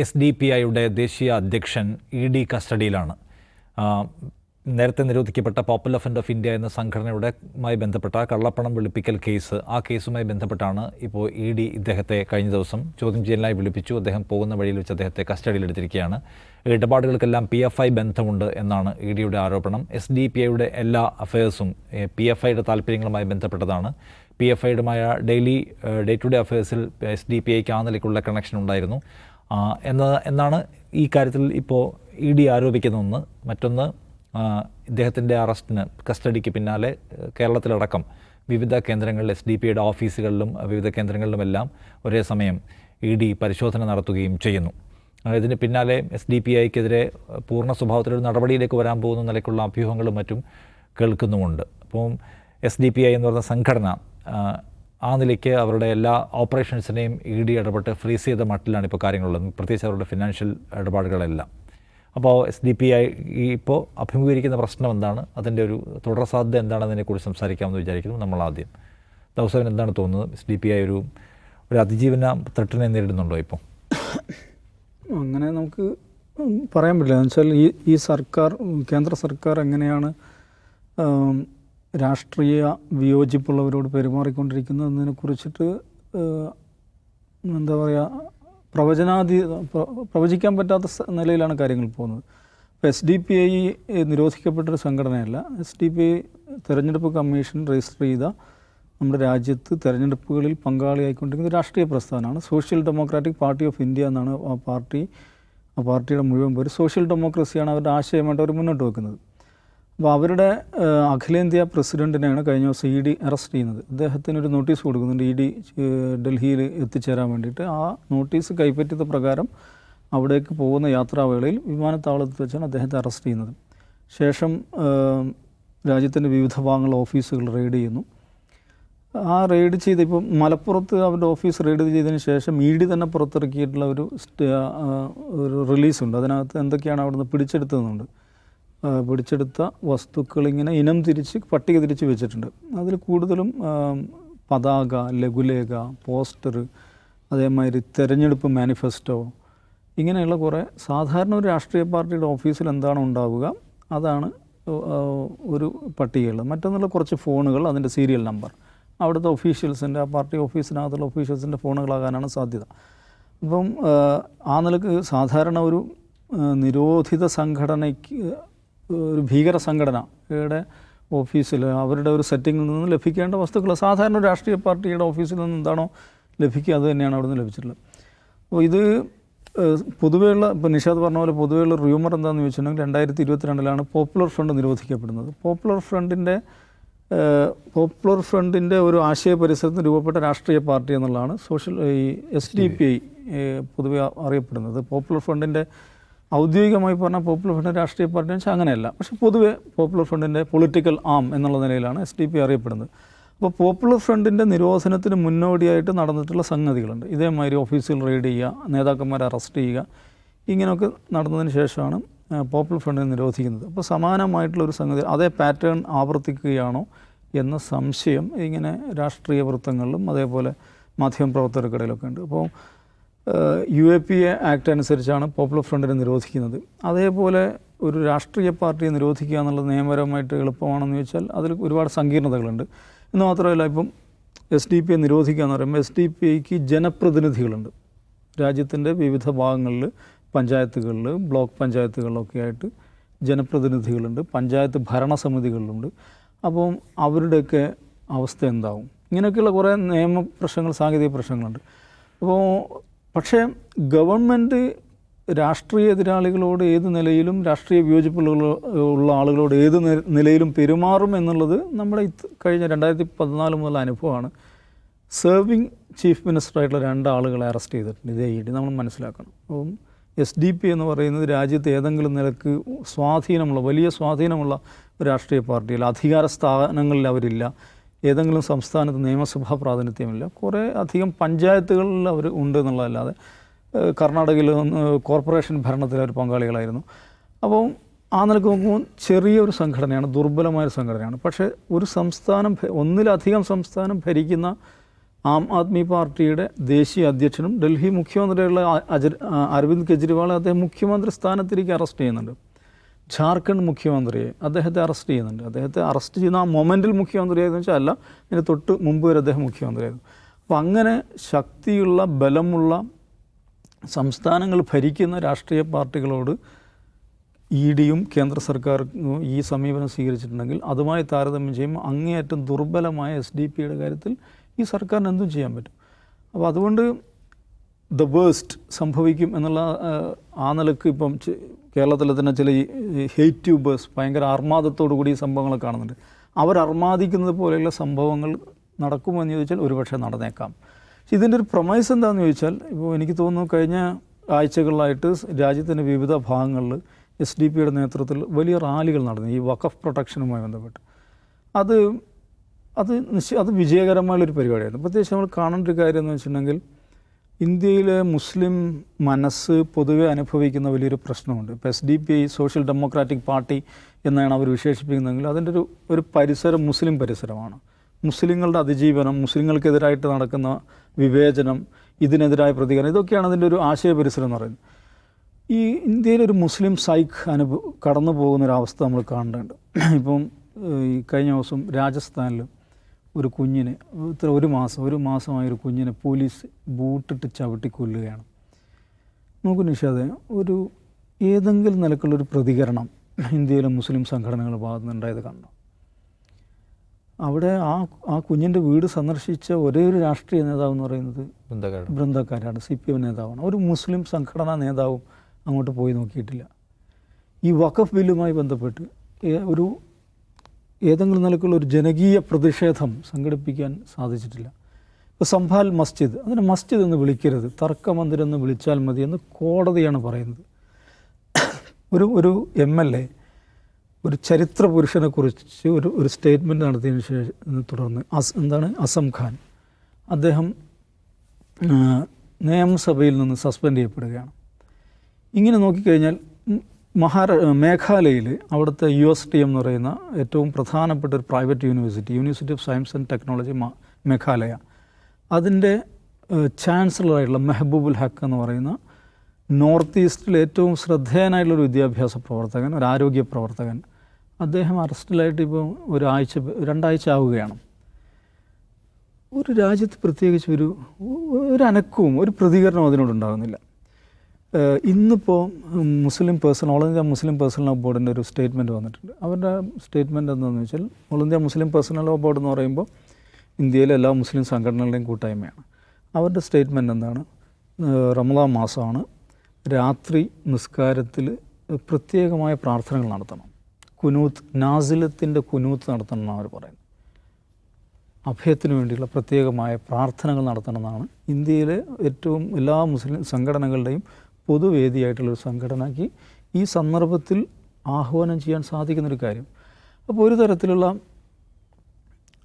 S D P ഐയുടെ ദേശീയ അധ്യക്ഷൻ ഇ ഡി കസ്റ്റഡിയിലാണ്. നേരത്തെ നിരോധിക്കപ്പെട്ട പോപ്പുലർ ഫ്രണ്ട് ഓഫ് ഇന്ത്യ എന്ന സംഘടനയുടെ മായി ബന്ധപ്പെട്ട കള്ളപ്പണം വെളുപ്പിക്കൽ കേസ് ആ കേസുമായി ബന്ധപ്പെട്ടാണ് ഇപ്പോൾ ഇ ഡി ഇദ്ദേഹത്തെ കഴിഞ്ഞ ദിവസം ചോദ്യം ചെയ്യലിനായി വിളിപ്പിച്ചു. അദ്ദേഹം പോകുന്ന വഴിയിൽ വെച്ച് അദ്ദേഹത്തെ കസ്റ്റഡിയിലെടുത്തിരിക്കുകയാണ്. ഇടപാടുകൾക്കെല്ലാം പി എഫ് ഐ ബന്ധമുണ്ട് എന്നാണ് ഇ ഡിയുടെ ആരോപണം. എസ് ഡി പി ഐയുടെ എല്ലാ അഫയേഴ്സും പി എഫ് ഐയുടെ താല്പര്യങ്ങളുമായി ബന്ധപ്പെട്ടതാണ്. പി എഫ് ഐയുടെ ഡെയിലി ഡേ ടു ഡേ അഫയേഴ്സിൽ എസ് ഡി പി ഐക്ക് ആ നിലയ്ക്കുള്ള കണക്ഷൻ ഉണ്ടായിരുന്നു. എന്ന എന്നാണ് ഈ കാര്യത്തിൽ ഇപ്പോൾ ഇ ഡി ആരോപിക്കുന്നതെന്ന് മറ്റൊന്ന് ഇദ്ദേഹത്തിന്റെ അറസ്റ്റിന് കസ്റ്റഡിക്ക് പിന്നാലെ കേരളത്തിലടക്കം വിവിധ കേന്ദ്രങ്ങളിൽ എസ് ഡി പിയുടെ ഓഫീസുകളിലും വിവിധ കേന്ദ്രങ്ങളിലുമെല്ലാം ഒരേ സമയം ഇ ഡി പരിശോധന നടത്തുകയും ചെയ്യുന്നു. ഇതിന് പിന്നാലെ എസ് ഡി പി ഐക്കെതിരെ പൂർണ സ്വഭാവത്തിലൊരു നടപടിയിലേക്ക് വരാൻ പോകുന്ന നിലയ്ക്കുള്ള അഭ്യൂഹങ്ങളും മറ്റും കേൾക്കുന്നുമുണ്ട്. അപ്പം എസ് ഡി പി ഐ എന്ന് പറയുന്ന സംഘടന ആ, നിലയ്ക്ക് അവരുടെ എല്ലാ ഓപ്പറേഷൻസിനെയും ഇ ഡി ഇടപെട്ട് ഫ്രീസ് ചെയ്ത മട്ടിലാണ് ഇപ്പോൾ കാര്യങ്ങളുള്ളത്. പ്രത്യേകിച്ച് അവരുടെ ഫിനാൻഷ്യൽ ഇടപാടുകളെല്ലാം. അപ്പോൾ എസ് ഡി പി ഐ ഇപ്പോൾ അഭിമുഖീകരിക്കുന്ന പ്രശ്നം എന്താണ്? അതിന്റെ ഒരു തുടർ സാധ്യത എന്താണെന്നതിനെക്കുറിച്ച് സംസാരിക്കാമെന്ന് വിചാരിക്കുന്നു നമ്മൾ ആദ്യം. ദൗസവൻ എന്താണ് തോന്നുന്നത്? എസ് ഡി പി ഐ ഒരു ഒരു അതിജീവന തട്ടിനെ നേരിടുന്നുണ്ടോ ഇപ്പോൾ? അങ്ങനെ നമുക്ക് പറയാൻ പറ്റില്ല. എന്ന് വെച്ചാൽ ഈ ഈ സർക്കാർ കേന്ദ്ര സർക്കാർ എങ്ങനെയാണ് രാഷ്ട്രീയ വിയോജിപ്പുള്ളവരോട് പെരുമാറിക്കൊണ്ടിരിക്കുന്നതിനെ കുറിച്ചിട്ട് എന്താ പറയുക പ്രവചനാധി പ്രവചിക്കാൻ പറ്റാത്ത നിലയിലാണ് കാര്യങ്ങൾ പോകുന്നത്. ഇപ്പോൾ എസ് ഡി പി ഐ നിരോധിക്കപ്പെട്ടൊരു സംഘടനയല്ല. എസ് ഡി പി ഐ തെരഞ്ഞെടുപ്പ് കമ്മീഷൻ രജിസ്റ്റർ ചെയ്ത നമ്മുടെ രാജ്യത്ത് തെരഞ്ഞെടുപ്പുകളിൽ പങ്കാളിയായിക്കൊണ്ടിരിക്കുന്ന രാഷ്ട്രീയ പ്രസ്ഥാനമാണ്. Social democratic party of India എന്നാണ് ആ പാർട്ടി ആ പാർട്ടിയുടെ മുഴുവൻ പേര് സോഷ്യൽ ഡെമോക്രസിയാണ് അവരുടെ ആശയമായിട്ട് അവർ മുന്നോട്ട് വെക്കുന്നത്. അപ്പോൾ അവരുടെ അഖിലേന്ത്യാ പ്രസിഡന്റിനെയാണ് കഴിഞ്ഞ ദിവസം ഇ ഡി അറസ്റ്റ് ചെയ്യുന്നത്. അദ്ദേഹത്തിന് ഒരു നോട്ടീസ് കൊടുക്കുന്നുണ്ട്. ഇ ഡി ഡൽഹിയിൽ എത്തിച്ചേരാൻ വേണ്ടിയിട്ട്. ആ നോട്ടീസ് കൈപ്പറ്റിയത് പ്രകാരം അവിടേക്ക് പോകുന്ന യാത്രാവേളയിൽ വിമാനത്താവളത്തിൽ വെച്ചാണ് അദ്ദേഹത്തെ അറസ്റ്റ് ചെയ്യുന്നത്. ശേഷം രാജ്യത്തിന്റെ വിവിധ ഭാഗങ്ങൾ ഓഫീസുകൾ റെയ്ഡ് ചെയ്യുന്നു. ആ റെയ്ഡ് ചെയ്ത് ഇപ്പം മലപ്പുറത്ത് അവരുടെ ഓഫീസ് റെയ്ഡ് ചെയ്തതിന് ശേഷം ഇ ഡി തന്നെ പുറത്തിറക്കിയിട്ടുള്ള ഒരു ഒരു റിലീസുണ്ട്. അതിനകത്ത് എന്തൊക്കെയാണ് അവിടുന്ന് പിടിച്ചെടുത്തതെന്നുണ്ട്. പിടിച്ചെടുത്ത വസ്തുക്കൾ ഇങ്ങനെ ഇനം തിരിച്ച് പട്ടിക തിരിച്ച് വെച്ചിട്ടുണ്ട്. അതിൽ കൂടുതലും പതാക ലഘുലേഖ പോസ്റ്റർ അതേമാതിരി തെരഞ്ഞെടുപ്പ് മാനിഫെസ്റ്റോ ഇങ്ങനെയുള്ള കുറേ സാധാരണ ഒരു രാഷ്ട്രീയ പാർട്ടിയുടെ ഓഫീസിൽ എന്താണ് ഉണ്ടാവുക? അതാണ് ഒരു പട്ടികയുള്ളത്. മറ്റൊന്നുള്ള കുറച്ച് ഫോണുകൾ അതിന്റെ സീരിയൽ നമ്പർ. അവിടുത്തെ ഒഫീഷ്യൽസിന്റെ ആ പാർട്ടി ഓഫീസിനകത്തുള്ള ഒഫീഷ്യൽസിന്റെ ഫോണുകളാകാനാണ് സാധ്യത. അപ്പം ആ, നിലയ്ക്ക് സാധാരണ ഒരു നിരോധിത സംഘടനയ്ക്ക് ഒരു ഭീകര സംഘടനയുടെ ഓഫീസിൽ അവരുടെ ഒരു സെറ്റിങ്ങിൽ നിന്ന് ലഭിക്കേണ്ട വസ്തുക്കൾ സാധാരണ രാഷ്ട്രീയ പാർട്ടിയുടെ ഓഫീസിൽ നിന്ന് എന്താണോ ലഭിക്കുക അത് തന്നെയാണ് നിന്ന് ലഭിച്ചിട്ടുള്ളത്. അപ്പോൾ ഇത് പൊതുവെയുള്ള ഇപ്പോൾ നിഷാദ് പറഞ്ഞ പോലെ പൊതുവെയുള്ള റൂമർ എന്താണെന്ന് ചോദിച്ചിട്ടുണ്ടെങ്കിൽ രണ്ടായിരത്തി ഇരുപത്തിരണ്ടിലാണ് പോപ്പുലർ ഫ്രണ്ട് നിരോധിക്കപ്പെടുന്നത് പോപ്പുലർ ഫ്രണ്ടിന്റെ പോപ്പുലർ ഫ്രണ്ടിന്റെ ഒരു ആശയ പരിസരത്ത് രൂപപ്പെട്ട രാഷ്ട്രീയ പാർട്ടി എന്നുള്ളതാണ് സോഷ്യൽ ഈ എസ് ഡി പി ഐ പൊതുവെ അറിയപ്പെടുന്നത്. പോപ്പുലർ ഫ്രണ്ടിന്റെ ഔദ്യോഗികമായി പറഞ്ഞാൽ പോപ്പുലർ ഫ്രണ്ട് രാഷ്ട്രീയ പാർട്ടി വെച്ചാൽ അങ്ങനെയല്ല. പക്ഷെ പൊതുവേ പോപ്പുലർ ഫ്രണ്ടിന്റെ പൊളിറ്റിക്കൽ ആം എന്നുള്ള നിലയിലാണ് എസ് ഡി പി അറിയപ്പെടുന്നത്. അപ്പോൾ പോപ്പുലർ ഫ്രണ്ടിന്റെ നിരോധനത്തിന് മുന്നോടിയായിട്ട് നടന്നിട്ടുള്ള സംഗതികളുണ്ട്. ഇതേമാതിരി ഓഫീസിൽ റെയ്ഡ് ചെയ്യുക നേതാക്കന്മാരെ അറസ്റ്റ് ചെയ്യുക ഇങ്ങനെയൊക്കെ നടന്നതിന് ശേഷമാണ് പോപ്പുലർ ഫ്രണ്ടിനെ നിരോധിക്കുന്നത്. അപ്പോൾ സമാനമായിട്ടുള്ള ഒരു സംഗതി അതേ പാറ്റേൺ ആവർത്തിക്കുകയാണോ എന്ന സംശയം ഇങ്ങനെ രാഷ്ട്രീയ വൃത്തങ്ങളിലും അതേപോലെ മാധ്യമപ്രവർത്തകർക്കിടയിലൊക്കെ ഉണ്ട്. അപ്പോൾ U A P A act അനുസരിച്ചാണ് പോപ്പുലർ ഫ്രണ്ടിനെ നിരോധിക്കുന്നത്. അതേപോലെ ഒരു രാഷ്ട്രീയ പാർട്ടിയെ നിരോധിക്കുക എന്നുള്ളത് നിയമപരമായിട്ട് എളുപ്പമാണെന്ന് ചോദിച്ചാൽ അതിൽ ഒരുപാട് സങ്കീർണതകളുണ്ട്. എന്ന് മാത്രമല്ല ഇപ്പം എസ് ഡി പി എ നിരോധിക്കുക എന്ന് പറയുമ്പോൾ എസ് ഡി പി ഐക്ക് ജനപ്രതിനിധികളുണ്ട്. രാജ്യത്തിന്റെ വിവിധ ഭാഗങ്ങളിൽ പഞ്ചായത്തുകളിൽ ബ്ലോക്ക് പഞ്ചായത്തുകളിലൊക്കെ ആയിട്ട് ജനപ്രതിനിധികളുണ്ട് പഞ്ചായത്ത് ഭരണസമിതികളിലുണ്ട്. അപ്പം അവരുടെയൊക്കെ അവസ്ഥ എന്താവും? ഇങ്ങനെയൊക്കെയുള്ള കുറേ നിയമ പ്രശ്നങ്ങൾ സാങ്കേതിക പ്രശ്നങ്ങളുണ്ട്. അപ്പോൾ പക്ഷേ ഗവൺമെന്റ് രാഷ്ട്രീയ എതിരാളികളോട് ഏത് നിലയിലും രാഷ്ട്രീയ വിയോജിപ്പുള്ള ഉള്ള ആളുകളോട് ഏത് നിലയിലും പെരുമാറും എന്നുള്ളത് നമ്മുടെ കഴിഞ്ഞ രണ്ടായിരത്തി പതിനാല് മുതൽ അനുഭവമാണ്. സെർവിങ് ചീഫ് മിനിസ്റ്ററായിട്ടുള്ള രണ്ട് ആളുകളെ അറസ്റ്റ് ചെയ്തിട്ടുണ്ട്. ഇതേ ഇ ഡി. നമ്മൾ മനസ്സിലാക്കണം. അപ്പം എസ് ഡി പി എന്ന് പറയുന്നത് രാജ്യത്ത് ഏതെങ്കിലും നിലയ്ക്ക് സ്വാധീനമുള്ള വലിയ സ്വാധീനമുള്ള രാഷ്ട്രീയ പാർട്ടിയിൽ അധികാര സ്ഥാനങ്ങളിൽ അവരില്ല. ഏതെങ്കിലും സംസ്ഥാനത്ത് നിയമസഭാ പ്രാതിനിധ്യമില്ല. കുറേ അധികം പഞ്ചായത്തുകളിൽ അവർ ഉണ്ട് എന്നുള്ളതല്ലാതെ കർണാടകയിൽ കോർപ്പറേഷൻ ഭരണത്തിൽ അവർ പങ്കാളികളായിരുന്നു. അപ്പോൾ ആ നിലയ്ക്ക് നോക്കുമ്പോൾ ചെറിയൊരു സംഘടനയാണ് ദുർബലമായ ഒരു സംഘടനയാണ്. പക്ഷേ ഒരു സംസ്ഥാനം ഒന്നിലധികം സംസ്ഥാനം ഭരിക്കുന്ന ആം ആദ്മി പാർട്ടിയുടെ ദേശീയ അധ്യക്ഷനും ഡൽഹി മുഖ്യമന്ത്രിയുള്ള അരവിന്ദ് കെജ്രിവാൾ അദ്ദേഹം മുഖ്യമന്ത്രി സ്ഥാനത്തിരിക്കും അറസ്റ്റ് ചെയ്യുന്നുണ്ട്. ജാർഖണ്ഡ് മുഖ്യമന്ത്രിയെ അദ്ദേഹത്തെ അറസ്റ്റ് ചെയ്യുന്നുണ്ട്. അദ്ദേഹത്തെ അറസ്റ്റ് ചെയ്യുന്ന ആ മൊമെന്റിൽ മുഖ്യമന്ത്രിയായെന്ന് വെച്ചാൽ അല്ല ഇതിന് തൊട്ട് മുമ്പ് വരെ അദ്ദേഹം മുഖ്യമന്ത്രിയായിരുന്നു അപ്പോൾ അങ്ങനെ ശക്തിയുള്ള ബലമുള്ള സംസ്ഥാനങ്ങൾ ഭരിക്കുന്ന രാഷ്ട്രീയ പാർട്ടികളോട് ഇ ഡിയും കേന്ദ്ര സർക്കാർ ഈ സമീപനം സ്വീകരിച്ചിട്ടുണ്ടെങ്കിൽ അതുമായി താരതമ്യം ചെയ്യുമ്പോൾ അങ്ങേയറ്റം ദുർബലമായ എസ് ഡി പിയുടെ കാര്യത്തിൽ ഈ സർക്കാരിന് എന്തും ചെയ്യാൻ പറ്റും. അപ്പോൾ അതുകൊണ്ട് ദ വേസ്റ്റ് സംഭവിക്കും എന്നുള്ള ആ, നിലയ്ക്ക് ഇപ്പം കേരളത്തിലെ തന്നെ ചില ഹെയ്റ്റ് ട്യൂബേഴ്സ് ഭയങ്കര അർമാദത്തോടു കൂടി സംഭവങ്ങൾ കാണുന്നുണ്ട്. അവർ അർമാദിക്കുന്നത് പോലെയുള്ള സംഭവങ്ങൾ നടക്കുമോ എന്ന് ചോദിച്ചാൽ ഒരുപക്ഷെ നടന്നേക്കാം. ഇതിന്റെ ഒരു പ്രൊമൈസ് എന്താണെന്ന് ചോദിച്ചാൽ ഇപ്പോൾ എനിക്ക് തോന്നുന്നു കഴിഞ്ഞ ആഴ്ചകളിലായിട്ട് രാജ്യത്തിന്റെ വിവിധ ഭാഗങ്ങളിൽ എസ് ഡി പിയുടെ നേതൃത്വത്തിൽ വലിയ റാലികൾ നടന്നു ഈ വഖഫ് പ്രൊട്ടക്ഷനുമായി ബന്ധപ്പെട്ട്. അത് അത് നിശ്ചയ അത് വിജയകരമായുള്ളൊരു പരിപാടിയായിരുന്നു. പ്രത്യേകിച്ച് നമ്മൾ കാണേണ്ട ഒരു കാര്യം എന്ന് വെച്ചിട്ടുണ്ടെങ്കിൽ ഇന്ത്യയിലെ മുസ്ലിം മനസ്സ് പൊതുവെ അനുഭവിക്കുന്ന വലിയൊരു പ്രശ്നമുണ്ട്. ഇപ്പോൾ S D P I social democratic party എന്നാണ് അവർ വിശേഷിപ്പിക്കുന്നതെങ്കിൽ അതിന്റെ ഒരു ഒരു പരിസരം മുസ്ലിം പരിസരമാണ്. മുസ്ലിങ്ങളുടെ അതിജീവനം മുസ്ലിങ്ങൾക്കെതിരായിട്ട് നടക്കുന്ന വിവേചനം ഇതിനെതിരായ പ്രതികരണം ഇതൊക്കെയാണ് അതിന്റെ ഒരു ആശയ പരിസരം എന്ന് പറയുന്നത്. ഈ ഇന്ത്യയിലൊരു മുസ്ലിം സൈഖ് അനുഭവ കടന്നു പോകുന്ന ഒരു അവസ്ഥ നമ്മൾ കാണേണ്ടതുണ്ട് ഇപ്പം ഈ കഴിഞ്ഞ ദിവസം രാജസ്ഥാനിൽ ഒരു കുഞ്ഞിനെ ഇത്ര ഒരു മാസം ഒരു മാസമായ ഒരു കുഞ്ഞിനെ പോലീസ് ബൂട്ടിട്ട് ചവിട്ടി കൊല്ലുകയാണ് നോക്കൂ നിഷാദെ ഒരു ഏതെങ്കിലും നിലക്കുള്ളൊരു പ്രതികരണം ഇന്ത്യയിലെ മുസ്ലിം സംഘടനകളുടെ ഭാഗത്തുനിന്നുണ്ടായത് നിന്നുണ്ടായത് കണ്ടോ? അവിടെ ആ ആ കുഞ്ഞിന്റെ വീട് സന്ദർശിച്ച ഒരേ ഒരു രാഷ്ട്രീയ നേതാവ് എന്ന് പറയുന്നത് ബൃന്ദക്കാരാണ് സി പി എം നേതാവാണ്. ഒരു മുസ്ലിം സംഘടനാ നേതാവും അങ്ങോട്ട് പോയി നോക്കിയിട്ടില്ല. ഈ വഖഫ് ബില്ലുമായി ബന്ധപ്പെട്ട് ഒരു ഏതെങ്കിലും നിലക്കുള്ള ഒരു ജനകീയ പ്രതിഷേധം സംഘടിപ്പിക്കാൻ സാധിച്ചിട്ടില്ല. ഇപ്പോൾ സംഭാൽ മസ്ജിദ് അതിനെ മസ്ജിദ് എന്ന് വിളിക്കരുത്. തർക്കമന്ദിരം എന്ന് വിളിച്ചാൽ മതി എന്ന് കോടതിയാണ് പറയുന്നത്. ഒരു ഒരു എം എൽ എ ഒരു ചരിത്ര പുരുഷനെക്കുറിച്ച് ഒരു ഒരു സ്റ്റേറ്റ്മെന്റ് നടത്തിയതിന് ശേഷം തുടർന്ന് അസ് എന്താണ് അസം ഖാൻ. അദ്ദേഹം നിയമസഭയിൽ നിന്ന് സസ്പെൻഡ് ചെയ്യപ്പെടുകയാണ്. ഇങ്ങനെ നോക്കിക്കഴിഞ്ഞാൽ മഹാരാ മേഘാലയയിൽ അവിടുത്തെ യു എസ് ടി എം എന്ന് പറയുന്ന ഏറ്റവും പ്രധാനപ്പെട്ട ഒരു private university university of science and technology Meghalaya. അതിന്റെ ചാൻസലറായിട്ടുള്ള മെഹബൂബുൽ ഹക്ക് എന്ന് പറയുന്ന നോർത്ത് ഈസ്റ്റിലെ ഏറ്റവും ശ്രദ്ധേയനായിട്ടുള്ളൊരു വിദ്യാഭ്യാസ പ്രവർത്തകൻ ഒരു ആരോഗ്യ പ്രവർത്തകൻ അദ്ദേഹം അറസ്റ്റിലായിട്ട് ഇപ്പോൾ ഒരാഴ്ച രണ്ടാഴ്ച ആവുകയാണ്. ഒരു രാജ്യത്ത് പ്രത്യേകിച്ച് ഒരു ഒരു അനക്കവും ഒരു പ്രതികരണവും അതിനോടുണ്ടാകുന്നില്ല ഇന്നിപ്പോൾ Muslim person all India Muslim personal ബോർഡിന്റെ ഒരു സ്റ്റേറ്റ്മെന്റ് വന്നിട്ടുണ്ട്. അവരുടെ സ്റ്റേറ്റ്മെന്റ് എന്താണെന്ന് വെച്ചാൽ all India Muslim personal board എന്ന് പറയുമ്പോൾ ഇന്ത്യയിലെ എല്ലാ മുസ്ലിം സംഘടനകളുടെയും കൂട്ടായ്മയാണ്. അവരുടെ സ്റ്റേറ്റ്മെന്റ് എന്താണ്? റമദാൻ മാസമാണ്. രാത്രി നിസ്കാരത്തിൽ പ്രത്യേകമായ പ്രാർത്ഥനകൾ നടത്തണം. കുനൂത്ത് നാസിലത്തിന്റെ കുനൂത്ത് നടത്തണം എന്നാണ് അവർ പറയുന്നത്. അഭയത്തിന് വേണ്ടിയുള്ള പ്രത്യേകമായ പ്രാർത്ഥനകൾ നടത്തണമെന്നാണ് ഇന്ത്യയിലെ ഏറ്റവും എല്ലാ മുസ്ലിം സംഘടനകളുടെയും പൊതുവേദിയായിട്ടുള്ളൊരു സംഘടനയ്ക്ക് ഈ സന്ദർഭത്തിൽ ആഹ്വാനം ചെയ്യാൻ സാധിക്കുന്നൊരു കാര്യം. അപ്പോൾ ഒരു തരത്തിലുള്ള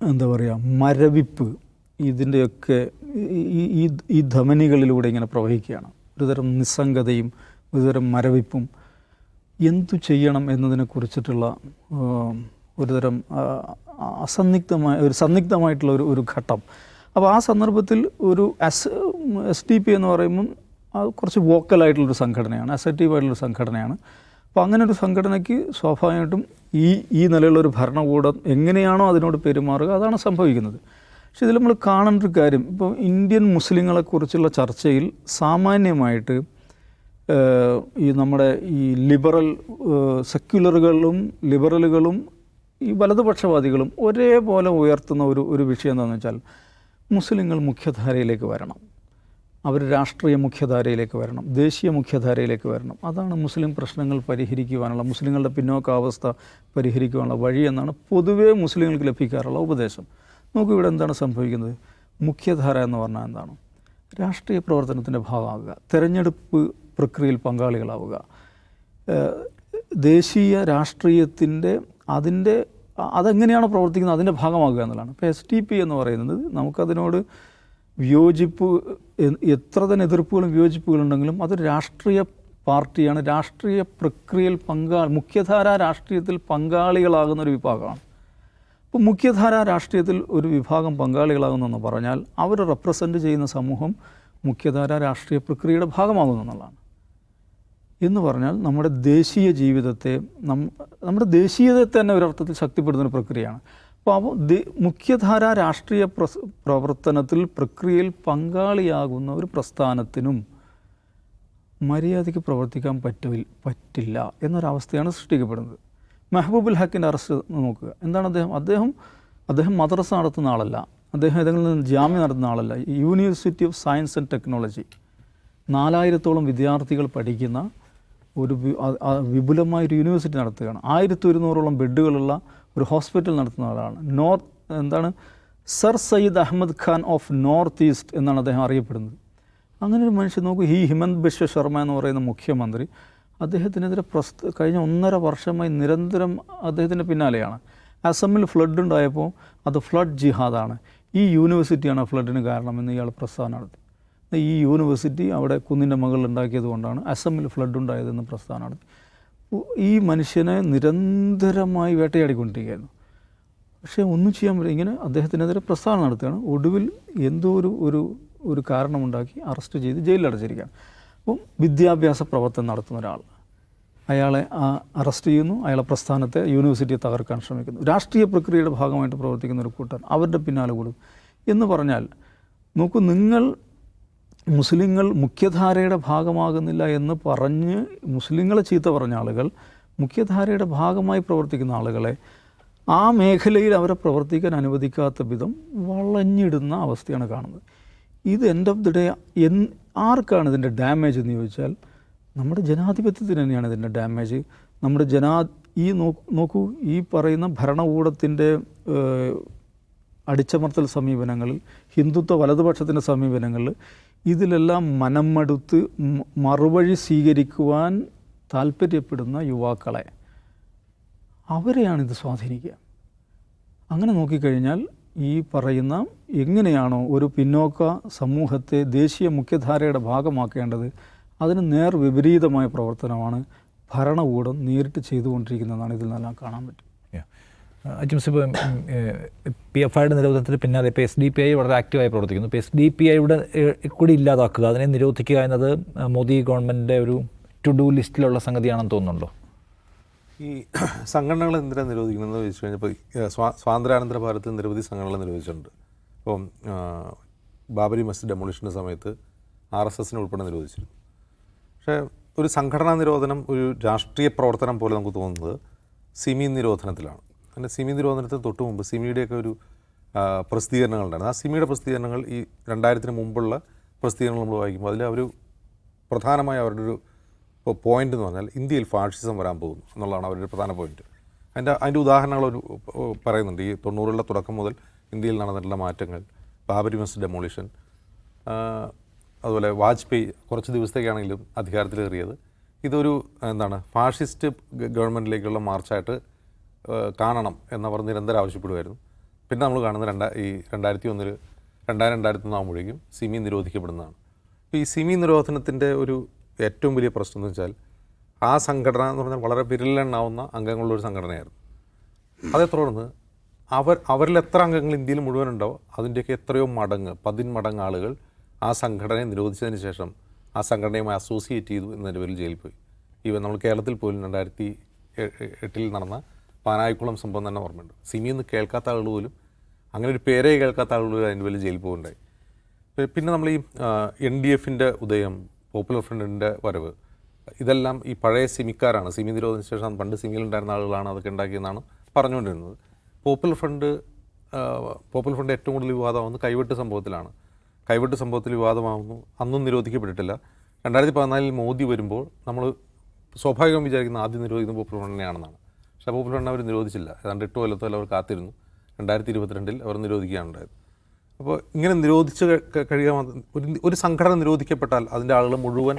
എന്താ പറയുക മരവിപ്പ് ഇതിന്റെയൊക്കെ ഈ- ഈ ധമനികളിലൂടെ ഇങ്ങനെ പ്രവഹിക്കുകയാണ്. ഒരുതരം നിസ്സംഗതയും ഒരുതരം മരവിപ്പും എന്തു ചെയ്യണം എന്നതിനെ കുറിച്ചിട്ടുള്ള ഒരുതരം അസന്നിഗ്ധമായ ഒരു സന്നിഗ്ധമായിട്ടുള്ള ഒരു ഒരു ഘട്ടം. അപ്പോൾ ആ സന്ദർഭത്തിൽ ഒരു എസ് എസ് ടി പി എന്ന് പറയുമ്പം അത് കുറച്ച് വോക്കലായിട്ടുള്ളൊരു സംഘടനയാണ് അസറ്റീവായിട്ടുള്ളൊരു സംഘടനയാണ്. അപ്പോൾ അങ്ങനെ ഒരു സംഘടനയ്ക്ക് സ്വാഭാവികമായിട്ടും ഈ ഈ നിലയിലുള്ളൊരു ഭരണകൂടം എങ്ങനെയാണോ അതിനോട് പെരുമാറുക അതാണ് സംഭവിക്കുന്നത്. പക്ഷെ ഇതിൽ നമ്മൾ കാണേണ്ട ഒരു കാര്യം ഇപ്പോൾ ഇന്ത്യൻ മുസ്ലിങ്ങളെക്കുറിച്ചുള്ള ചർച്ചയിൽ സാമാന്യമായിട്ട് ഈ നമ്മുടെ ഈ ലിബറൽ സെക്യുലറുകളും ലിബറലുകളും ഈ വലതുപക്ഷവാദികളും ഒരേപോലെ ഉയർത്തുന്ന ഒരു ഒരു വിഷയം എന്താണെന്ന് വെച്ചാൽ മുസ്ലിങ്ങൾ മുഖ്യധാരയിലേക്ക് വരണം. അവർ രാഷ്ട്രീയ മുഖ്യധാരയിലേക്ക് വരണം ദേശീയ മുഖ്യധാരയിലേക്ക് വരണം. അതാണ് മുസ്ലിം പ്രശ്നങ്ങൾ പരിഹരിക്കുവാനുള്ള മുസ്ലിങ്ങളുടെ പിന്നോക്കാവസ്ഥ പരിഹരിക്കുവാനുള്ള വഴി എന്നാണ് പൊതുവേ മുസ്ലിങ്ങൾക്ക് ലഭിക്കാറുള്ള ഉപദേശം. നോക്കൂ ഇവിടെ എന്താണ് സംഭവിക്കുന്നത്. മുഖ്യധാര എന്ന് പറഞ്ഞാൽ എന്താണ്? രാഷ്ട്രീയ പ്രവർത്തനത്തിന്റെ ഭാഗമാകുക തെരഞ്ഞെടുപ്പ് പ്രക്രിയയിൽ പങ്കാളികളാവുക. ദേശീയ രാഷ്ട്രീയത്തിന്റെ അതിന്റെ അതെങ്ങനെയാണോ പ്രവർത്തിക്കുന്നത് അതിന്റെ ഭാഗമാകുക എന്നുള്ളതാണ്. ഇപ്പോൾ എസ് ടി പി എന്ന് പറയുന്നത് നമുക്കതിനോട് വിയോജിപ്പ് എത്ര തന്നെ എതിർപ്പുകളും വിയോജിപ്പുകളും ഉണ്ടെങ്കിലും അതൊരു രാഷ്ട്രീയ പാർട്ടിയാണ്. രാഷ്ട്രീയ പ്രക്രിയയിൽ പങ്കാ മുഖ്യധാര രാഷ്ട്രീയത്തിൽ പങ്കാളികളാകുന്ന ഒരു വിഭാഗമാണ്. ഇപ്പോൾ മുഖ്യധാര രാഷ്ട്രീയത്തിൽ ഒരു വിഭാഗം പങ്കാളികളാകുന്നെന്ന് പറഞ്ഞാൽ അവർ റെപ്രസെന്റ് ചെയ്യുന്ന സമൂഹം മുഖ്യധാര രാഷ്ട്രീയ പ്രക്രിയയുടെ ഭാഗമാകുന്നു എന്നുള്ളതാണ്. എന്ന് പറഞ്ഞാൽ നമ്മുടെ ദേശീയ ജീവിതത്തെ നം നമ്മുടെ ദേശീയതയെ തന്നെ ഒരർത്ഥത്തിൽ ശക്തിപ്പെടുത്തുന്ന ഒരു പ്രക്രിയയാണ്. അപ്പോൾ മുഖ്യധാര രാഷ്ട്രീയ പ്രവർത്തനത്തിൽ പ്രക്രിയയിൽ പങ്കാളിയാകുന്ന ഒരു പ്രസ്ഥാനത്തിനും മര്യാദയ്ക്ക് പ്രവർത്തിക്കാൻ പറ്റവിൽ പറ്റില്ല എന്നൊരവസ്ഥയാണ് സൃഷ്ടിക്കപ്പെടുന്നത്. മെഹബൂബുൽ ഹക്കിന്റെ അറസ്റ്റ് നോക്കുക. എന്താണ് അദ്ദേഹം? അദ്ദേഹം അദ്ദേഹം മദ്രസ നടത്തുന്ന ആളല്ല. അദ്ദേഹം ഏതെങ്കിലും നിന്ന് ജാമ്യം നടത്തുന്ന ആളല്ല. University of science and technology. നാലായിരത്തോളം വിദ്യാർത്ഥികൾ പഠിക്കുന്ന ഒരു വിപുലമായ ഒരു യൂണിവേഴ്സിറ്റി നടത്തുകയാണ്. ആയിരത്തി ഒരുന്നൂറോളം ബെഡുകളുള്ള ഒരു ഹോസ്പിറ്റൽ നടത്തുന്ന ആളാണ്. നോർത്ത് എന്താണ്? Sir Syed Ahmed Khan of north east എന്നാണ് അദ്ദേഹം അറിയപ്പെടുന്നത്. അങ്ങനെ ഒരു മനുഷ്യൻ നോക്കൂ ഈ ഹിമന്ത് ബിശ്വ ശർമ്മ എന്ന് പറയുന്ന മുഖ്യമന്ത്രി അദ്ദേഹത്തിനെതിരെ പ്രസ്ത കഴിഞ്ഞ ഒന്നര വർഷമായി നിരന്തരം അദ്ദേഹത്തിന്റെ പിന്നാലെയാണ്. അസമിൽ ഫ്ലഡ് ഉണ്ടായപ്പോൾ അത് ഫ്ലഡ് ജിഹാദാണ്. ഈ യൂണിവേഴ്സിറ്റിയാണ് ഫ്ലഡിന് കാരണമെന്ന് ഇയാൾ പ്രസ്താവന നടത്തി. ഈ യൂണിവേഴ്സിറ്റി അവിടെ കുന്നിന്റെ മകളിൽ ഉണ്ടാക്കിയത് കൊണ്ടാണ് അസമിൽ ഫ്ലഡ് ഉണ്ടായതെന്ന് പ്രസ്താവന നടത്തി. ഈ മനുഷ്യനെ നിരന്തരമായി വേട്ടയാടിക്കൊണ്ടിരിക്കുകയായിരുന്നു. പക്ഷേ ഒന്നും ചെയ്യാൻ പറ്റില്ല. ഇങ്ങനെ അദ്ദേഹത്തിനെതിരെ പ്രസ്താവന നടത്തുകയാണ്. ഒടുവിൽ എന്തോ ഒരു ഒരു ഒരു കാരണമുണ്ടാക്കി അറസ്റ്റ് ചെയ്ത് ജയിലിൽ അടച്ചിരിക്കുകയാണ് അപ്പം വിദ്യാഭ്യാസ പ്രവർത്തനം നടത്തുന്ന ഒരാൾ. അയാളെ അറസ്റ്റ് ചെയ്യുന്നു. അയാളെ പ്രസ്ഥാനത്തെ യൂണിവേഴ്സിറ്റിയെ തകർക്കാൻ ശ്രമിക്കുന്നു. രാഷ്ട്രീയ പ്രക്രിയയുടെ ഭാഗമായിട്ട് പ്രവർത്തിക്കുന്ന ഒരു കൂട്ടർ അവരുടെ പിന്നാലെ കൂടും. എന്ന് പറഞ്ഞാൽ നോക്കൂ നിങ്ങൾ മുസ്ലിങ്ങൾ മുഖ്യധാരയുടെ ഭാഗമാകുന്നില്ല എന്ന് പറഞ്ഞ് മുസ്ലിങ്ങളെ ചീത്ത പറഞ്ഞ ആളുകൾ മുഖ്യധാരയുടെ ഭാഗമായി പ്രവർത്തിക്കുന്ന ആളുകളെ ആ മേഖലയിൽ അവരെ പ്രവർത്തിക്കാൻ അനുവദിക്കാത്ത വിധം വളഞ്ഞിടുന്ന അവസ്ഥയാണ് കാണുന്നത്. ഇത് എൻഡ് ഓഫ് ദി ഡേ എൻ ആർക്കാണ് ഇതിന്റെ ഡാമേജ് എന്ന് ചോദിച്ചാൽ നമ്മുടെ ജനാധിപത്യത്തിന് തന്നെയാണ് ഇതിന്റെ ഡാമേജ് നമ്മുടെ ജനാ ഈ നോക്കൂ ഈ പറയുന്ന ഭരണകൂടത്തിന്റെ അടിച്ചമർത്തൽ സമീപനങ്ങളിൽ ഹിന്ദുത്വ വലതുപക്ഷത്തിന്റെ സമീപനങ്ങളിൽ ഇതിലെല്ലാം മനമടുത്ത് മറുവഴി സ്വീകരിക്കുവാൻ താല്പര്യപ്പെടുന്ന യുവാക്കളെ അവരെയാണിത് സ്വാധീനിക്കുക. അങ്ങനെ നോക്കിക്കഴിഞ്ഞാൽ ഈ പറയുന്ന എങ്ങനെയാണോ ഒരു പിന്നോക്ക സമൂഹത്തെ ദേശീയ മുഖ്യധാരയുടെ ഭാഗമാക്കേണ്ടത് അതിന് നേർ വിപരീതമായ പ്രവർത്തനമാണ് ഭരണകൂടം നേരിട്ട് ചെയ്തുകൊണ്ടിരിക്കുന്നതെന്നാണ് ഇതിൽ നിന്നെല്ലാം കാണാൻ പറ്റും. അജിംസ് ഇപ്പോൾ പി എഫ് ഐയുടെ നിരോധനത്തിന് പിന്നാലെ ഇപ്പോൾ എസ് ഡി പി ഐ വളരെ ആക്റ്റീവായി പ്രവർത്തിക്കുന്നു. ഇപ്പോൾ എസ് ഡി പി ഐയുടെ കൂടി ഇല്ലാതാക്കുക അതിനെ നിരോധിക്കുക എന്നത് മോദി ഗവൺമെന്റിന്റെ ഒരു ടു ഡു ലിസ്റ്റിലുള്ള സംഗതിയാണെന്ന് തോന്നുന്നുണ്ടോ? ഈ സംഘടനകൾ എന്തിനാണ് നിരോധിക്കുന്നതെന്ന് ചോദിച്ചു കഴിഞ്ഞപ്പോൾ സ്വാ സ്വാതന്ത്ര്യാനന്തര ഭാരതത്തിൽ നിരവധി സംഘടനകൾ നിരോധിച്ചിട്ടുണ്ട്. ഇപ്പം ബാബരി മസ്ജിദ് ഡെമോളിഷന്റെ സമയത്ത് ആർ എസ് എസിനെ ഉൾപ്പെടെ നിരോധിച്ചിരുന്നു. പക്ഷേ ഒരു സംഘടനാ നിരോധനം ഒരു രാഷ്ട്രീയ പ്രവർത്തനം പോലെ നമുക്ക് തോന്നുന്നത് സിമി നിരോധനത്തിലാണ്. അങ്ങനെ സിമി തിരുവനന്തപുരത്ത് തൊട്ട് മുമ്പ് സിമിയുടെയൊക്കെ ഒരു പ്രസിദ്ധീകരണങ്ങളുണ്ടായിരുന്നു. ആ സിമിയുടെ പ്രസിദ്ധീകരണങ്ങൾ ഈ രണ്ടായിരത്തിന് മുമ്പുള്ള പ്രസിദ്ധീകരണങ്ങൾ നമ്മൾ വായിക്കുമ്പോൾ അതിൽ അവർ പ്രധാനമായ അവരുടെ ഒരു പോയിന്റ് എന്ന് പറഞ്ഞാൽ ഇന്ത്യയിൽ ഫാഷിസം വരാൻ പോകുന്നു എന്നുള്ളതാണ് അവരുടെ പ്രധാന പോയിന്റ് അതിന്റെ അതിന്റെ ഉദാഹരണങ്ങൾ ഒരു പറയുന്നുണ്ട്. ഈ തൊണ്ണൂറുകളുടെ തുടക്കം മുതൽ ഇന്ത്യയിൽ നടന്നിട്ടുള്ള മാറ്റങ്ങൾ ബാബരി മസ്ജിദ് ഡെമോളിഷൻ അതുപോലെ വാജ്പേയി കുറച്ച് ദിവസത്തേക്കാണെങ്കിലും അധികാരത്തിലേറിയത്. ഇതൊരു എന്താണ് ഫാഷിസ്റ്റ് ഗവൺമെന്റിലേക്കുള്ള മാർച്ചായിട്ട് കാണണം എന്നവർ നിരന്തരം ആവശ്യപ്പെടുമായിരുന്നു. പിന്നെ നമ്മൾ കാണുന്ന രണ്ട ഈ രണ്ടായിരത്തി ഒന്നിൽ രണ്ടായിരം രണ്ടായിരത്തി ഒന്നാകുമ്പോഴേക്കും സിമി നിരോധിക്കപ്പെടുന്നതാണ്. അപ്പോൾ ഈ സിമി നിരോധനത്തിന്റെ ഒരു ഏറ്റവും വലിയ പ്രശ്നം എന്ന് വെച്ചാൽ ആ സംഘടന എന്ന് പറഞ്ഞാൽ വളരെ വിരലിലെണ്ണാവുന്ന അംഗങ്ങളുള്ള ഒരു സംഘടനയായിരുന്നു. അതേ തുടർന്ന് അവർ അവരിൽ എത്ര അംഗങ്ങൾ ഇന്ത്യയിൽ മുഴുവൻ ഉണ്ടോ അതിന്റെയൊക്കെ എത്രയോ മടങ്ങ് പതിന്മടങ്ങ് ആളുകൾ ആ സംഘടനയെ നിരോധിച്ചതിന് ശേഷം ആ സംഘടനയുമായി അസോസിയേറ്റ് ചെയ്തു എന്നതിന്റെ പേരിൽ ജയിലിൽ പോയി. ഈവൻ നമ്മൾ കേരളത്തിൽ പോലും രണ്ടായിരത്തി എട്ടിൽ നടന്ന പാനായിക്കുളം സംഭവം തന്നെ ഓർമ്മയുണ്ട്. സിമി എന്ന് കേൾക്കാത്ത ആളുകൾ പോലും അങ്ങനെ ഒരു പേരേ കേൾക്കാത്ത ആളുകൾ അതിന്റെ പേരിൽ ജയിലിൽ പോകുന്നുണ്ടായി പിന്നെ നമ്മൾ ഈ എൻ ഡി എഫിന്റെ ഉദയം പോപ്പുലർ ഫ്രണ്ടിന്റെ വരവ് ഇതെല്ലാം ഈ പഴയ സിമിക്കാരാണ്. സിമി നിരോധന ശേഷം പണ്ട് സിമിയിലുണ്ടായിരുന്ന ആളുകളാണ് അതൊക്കെ ഉണ്ടാക്കിയെന്നാണ് പറഞ്ഞുകൊണ്ടിരുന്നത്. പോപ്പുലർ ഫ്രണ്ട് പോപ്പുലർ ഫ്രണ്ട് ഏറ്റവും കൂടുതൽ വിവാദമാവുന്നത് കൈവെട്ട് സംഭവത്തിലാണ്. കൈവെട്ട് സംഭവത്തിൽ വിവാദമാവുന്നു. അന്നും നിരോധിക്കപ്പെട്ടിട്ടില്ല. രണ്ടായിരത്തി പതിനാലിൽ മോദി വരുമ്പോൾ നമ്മൾ സ്വാഭാവികം വിചാരിക്കുന്ന ആദ്യം നിരോധിക്കുന്ന പോപ്പുലർ ഫ്രണ്ടിനെയാണെന്നാണ് ഫ്രണ്ട് അവർ നിരോധിച്ചില്ല. ഏതാണ്ട് എട്ട് കൊല്ലത്തോളം അവർ കാത്തിരുന്നു. രണ്ടായിരത്തി ഇരുപത്തിരണ്ടിൽ അവർ നിരോധിക്കുകയാണ് ഉണ്ടായത് അപ്പോൾ ഇങ്ങനെ നിരോധിച്ച് കഴിയാൻ ഒരു ഒരു സംഘടന നിരോധിക്കപ്പെട്ടാൽ അതിന്റെ ആളുകൾ മുഴുവൻ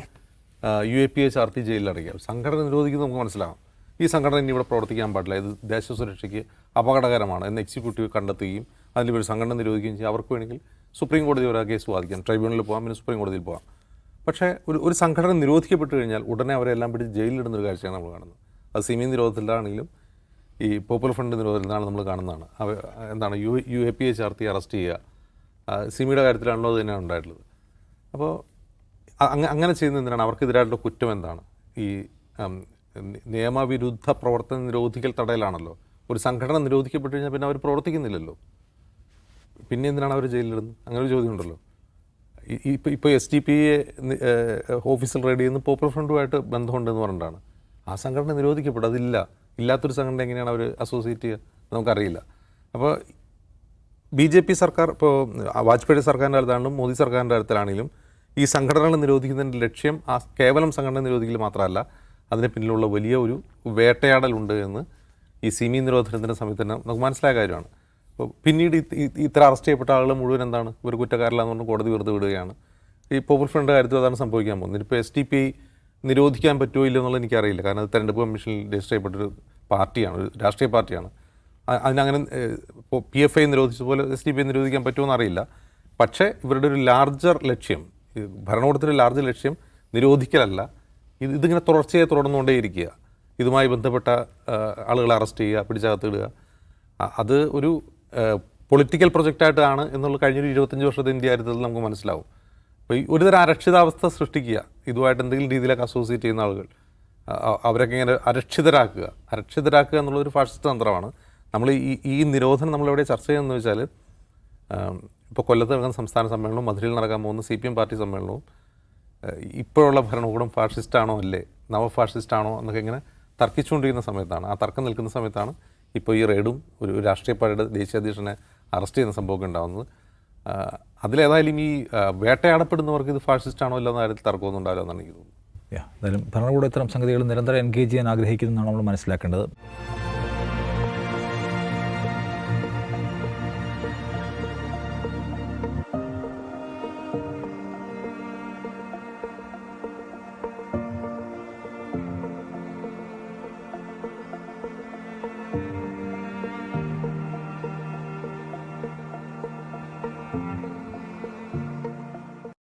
യു എ പി എ ചാർത്തി ജയിലിൽ അടയ്ക്കാം സംഘടന നിരോധിക്കുന്നത് നമുക്ക് മനസ്സിലാകും ഈ സംഘടന ഇനി ഇവിടെ പ്രവർത്തിക്കാൻ പാടില്ല. ഇത് ദേശസുരക്ഷയ്ക്ക് അപകടകരമാണ് എന്ന് എക്സിക്യൂട്ടീവ് കണ്ടെത്തുകയും അതിൽ ഒരു സംഘടന നിരോധിക്കുകയും ചെയ്യും. അവർക്ക് വേണമെങ്കിൽ സുപ്രീം കോടതി ഒരു കേസ് വാദിക്കാം. ട്രൈബ്യൂണലിൽ പോകാം പിന്നെ സുപ്രീം കോടതിയിൽ പോകാം പക്ഷേ ഒരു ഒരു സംഘടന നിരോധിക്കപ്പെട്ട് കഴിഞ്ഞാൽ ഉടനെ അവരെല്ലാം പിടിച്ച് ജയിലിലിടുന്ന ഒരു കാഴ്ചയാണ് നമ്മൾ കാണുന്നത്. അത് സിമി നിരോധത്തിലാണെങ്കിലും ഈ പോപ്പുലർ ഫ്രണ്ട് നിരോധനത്തിലാണ് നമ്മൾ കാണുന്നതാണ്. എന്താണ് U U A P A ചാർത്തി അറസ്റ്റ് ചെയ്യുക. സിമിയുടെ കാര്യത്തിലാണല്ലോ അത് തന്നെയാണ് ഉണ്ടായിട്ടുള്ളത്. അപ്പോൾ അങ്ങനെ ചെയ്യുന്ന എന്തിനാണ്? അവർക്കെതിരായിട്ടുള്ള കുറ്റം എന്താണ്? ഈ നിയമവിരുദ്ധ പ്രവർത്തന നിരോധിക്കൽ തടയലാണല്ലോ. ഒരു സംഘടന നിരോധിക്കപ്പെട്ട് കഴിഞ്ഞാൽ പിന്നെ അവർ പ്രവർത്തിക്കുന്നില്ലല്ലോ. പിന്നെ എന്തിനാണ് അവർ ജയിലിലിടുന്നത്? അങ്ങനെ ഒരു ചോദ്യം ഉണ്ടല്ലോ. ഇപ്പോൾ ഇപ്പോൾ എസ് ടി പി എ ഓഫീസിൽ റെഡി ചെയ്യുന്ന പോപ്പുലർ ഫ്രണ്ടുമായിട്ട് ബന്ധമുണ്ടെന്ന് പറഞ്ഞിട്ടാണ്. ആ സംഘടന നിരോധിക്കപ്പെടും അതില്ല. ഇല്ലാത്തൊരു സംഘടന എങ്ങനെയാണ് അവർ അസോസിയേറ്റ് ചെയ്യുക? നമുക്കറിയില്ല. അപ്പോൾ ബി ജെ പി സർക്കാർ ഇപ്പോൾ വാജ്പേയി സർക്കാരിന്റെ അടുത്താണെങ്കിലും മോദി സർക്കാരിന്റെ അടുത്താണെങ്കിലും ഈ സംഘടനകൾ നിരോധിക്കുന്നതിന്റെ ലക്ഷ്യം ആ കേവലം സംഘടന നിരോധിക്കൽ മാത്രമല്ല അതിന് പിന്നിലുള്ള വലിയ ഒരു വേട്ടയാടലുണ്ട് എന്ന് ഈ സിമി നിരോധനത്തിന്റെ സമയത്ത് തന്നെ നമുക്ക് മനസ്സിലായ കാര്യമാണ്. അപ്പോൾ പിന്നീട് ഇത്ര അറസ്റ്റ് ചെയ്യപ്പെട്ട ആളുകൾ മുഴുവൻ എന്താണ്? ഒരു കുറ്റക്കാരില്ലാന്ന് പറഞ്ഞ് കോടതി വെറുതെ വിടുകയാണ്. ഈ പോപ്പുലർ ഫ്രണ്ട് കാര്യത്തിൽ അതാണ് സംഭവിക്കാൻ പോകുന്നത്. ഇപ്പോൾ എസ് ടി പി ഐ നിരോധിക്കാൻ പറ്റുമോ ഇല്ലയോ എന്നുള്ളത് എനിക്കറിയില്ല. കാരണം അത് തെരഞ്ഞെടുപ്പ് കമ്മീഷനിൽ രജിസ്റ്റർ ചെയ്യപ്പെട്ടൊരു പാർട്ടിയാണ് ഒരു രാഷ്ട്രീയ പാർട്ടിയാണ്. അതിനങ്ങനെ ഇപ്പോൾ പി എഫ് ഐ നിരോധിച്ചതുപോലെ എസ് ഡി പി ഐ നിരോധിക്കാൻ പറ്റുമോ അറിയില്ല പക്ഷേ ഇവരുടെ ഒരു ലാർജർ ലക്ഷ്യം ഭരണകൂടത്തിന്റെ ലാർജർ ലക്ഷ്യം നിരോധിക്കലല്ല. ഇത് ഇതിങ്ങനെ തുടർച്ചയായി തുടർന്നുകൊണ്ടേയിരിക്കുക. ഇതുമായി ബന്ധപ്പെട്ട ആളുകളെ അറസ്റ്റ് ചെയ്യുക പിടിച്ചകത്തിടുക അത് ഒരു പൊളിറ്റിക്കൽ പ്രൊജക്റ്റായിട്ടാണ് എന്നുള്ള കഴിഞ്ഞൊരു ഇരുപത്തഞ്ച് വർഷത്തെ ഇന്ത്യ ചരിത്രത്തിൽ നമുക്ക് മനസ്സിലാവും. അപ്പോൾ ഈ ഒരുതരം അരക്ഷിതാവസ്ഥ സൃഷ്ടിക്കുക. ഇതുമായിട്ട് എന്തെങ്കിലും രീതിയിലൊക്കെ അസോസിയേറ്റ് ചെയ്യുന്ന ആളുകൾ. അവരൊക്കെ ഇങ്ങനെ അരക്ഷിതരാക്കുക. അരക്ഷിതരാക്കുക എന്നുള്ളൊരു ഫാഷിസ്റ്റ് തന്ത്രമാണ്. നമ്മൾ ഈ ഈ നിരോധനം നമ്മളെവിടെ ചർച്ച ചെയ്യുന്നതെന്ന് വെച്ചാൽ ഇപ്പോൾ കൊല്ലത്ത് നടക്കുന്ന സംസ്ഥാന സമ്മേളനവും മധുരയിൽ നടക്കാൻ പോകുന്ന സി പി എം പാർട്ടി സമ്മേളനവും ഇപ്പോഴുള്ള ഭരണകൂടം ഫാഷിസ്റ്റാണോ അല്ലേ? നവ ഫാഷിസ്റ്റാണോ എന്നൊക്കെ ഇങ്ങനെ തർക്കിച്ചുകൊണ്ടിരിക്കുന്ന സമയത്താണ്. ആ തർക്കം നിൽക്കുന്ന സമയത്താണ് ഇപ്പോൾ ഈ റെയ്ഡും ഒരു രാഷ്ട്രീയ പാർട്ടിയുടെ ദേശീയ അധ്യക്ഷനെ അറസ്റ്റ് ചെയ്യുന്ന സംഭവമൊക്കെ ഉണ്ടാകുന്നത്. അതിലേതായാലും ഈ വേട്ടയാടപ്പെടുന്നവർക്ക് ഇത് ഫാഷിസ്റ്റാണോ ഇല്ലെന്ന കാര്യത്തിൽ തർക്കമൊന്നും ഉണ്ടാവില്ല എന്നാണ് എനിക്ക് തോന്നുന്നത്. എന്തായാലും ഭരണകൂടം ഇത്തരം സംഗതികൾ നിരന്തരം എൻഗേജ് ചെയ്യാൻ ആഗ്രഹിക്കുന്നു എന്നാണ് നമ്മൾ മനസ്സിലാക്കേണ്ടത്.